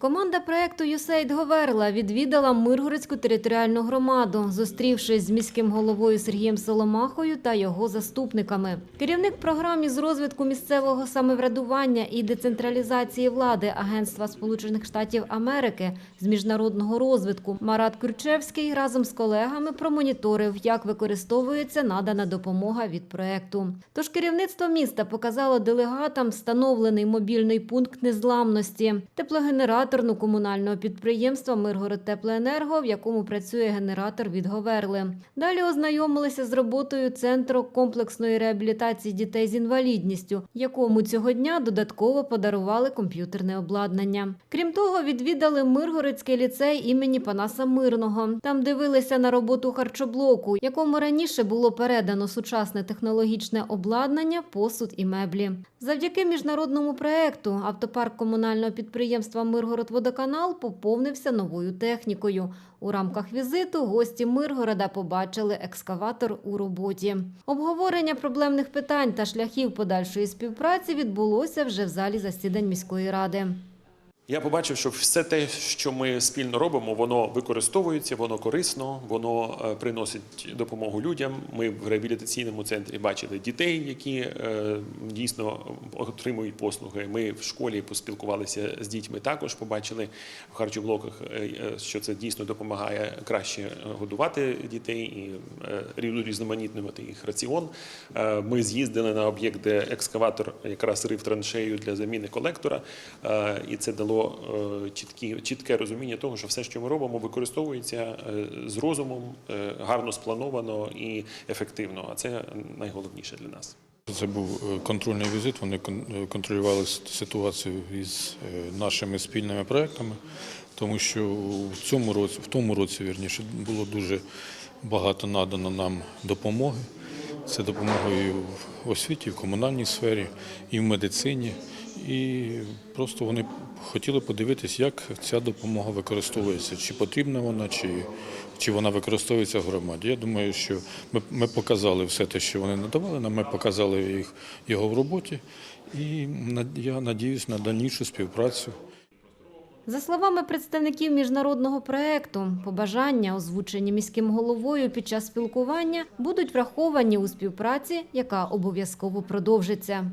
Команда проекту «ЮСЕЙД Говерла відвідала Миргородську територіальну громаду, зустрівшись з міським головою Сергієм Соломахою та його заступниками. Керівник програм з розвитку місцевого самоврядування і децентралізації влади Агентства Сполучених Штатів Америки з міжнародного розвитку Марат Курчевський разом з колегами промоніторив, як використовується надана допомога від проекту. Тож керівництво міста показало делегатам встановлений мобільний пункт незламності, теплогенераторну комунального підприємства Миргородтеплоенерго, в якому працює генератор від Говерли. Далі ознайомилися з роботою центру комплексної реабілітації дітей з інвалідністю, якому цього дня додатково подарували комп'ютерне обладнання. Крім того, відвідали Миргородський ліцей імені Панаса Мирного. Там дивилися на роботу харчоблоку, якому раніше було передано сучасне технологічне обладнання, посуд і меблі. Завдяки міжнародному проекту автопарк комунального підприємства Миргородводоканал поповнився новою технікою. У рамках візиту гості Миргорода побачили екскаватор у роботі. Обговорення проблемних питань та шляхів подальшої співпраці відбулося вже в залі засідань міської ради. Я побачив, що все те, що ми спільно робимо, воно використовується, воно корисно, воно е, приносить допомогу людям. Ми в реабілітаційному центрі бачили дітей, які е, дійсно отримують послуги. Ми в школі поспілкувалися з дітьми. Також побачили в харчоблоках, е, що це дійсно допомагає краще годувати дітей і різноманітнувати їх раціон. Ми з'їздили на об'єкт, де екскаватор якраз рив траншею для заміни колектора, і це дало е, чіткі, чітке розуміння того, що все, що ми робимо, використовується е, з розумом, е, гарно сплановано і ефективно. А це найголовніше для нас. Це був контрольний візит. Вони контролювали ситуацію із нашими спільними проектами, тому що в цьому році, в тому році, вірніше, було дуже багато надано нам допомоги. Це допомога і в освіті, в комунальній сфері, і в медицині. І просто вони хотіли подивитись, як ця допомога використовується, чи потрібна вона, чи, чи вона використовується в громаді. Я думаю, що ми, ми показали все те, що вони надавали нам, ми показали їх, його в роботі. І я надіюсь на дальнішу співпрацю. За словами представників міжнародного проекту, побажання, озвучені міським головою під час спілкування, будуть враховані у співпраці, яка обов'язково продовжиться.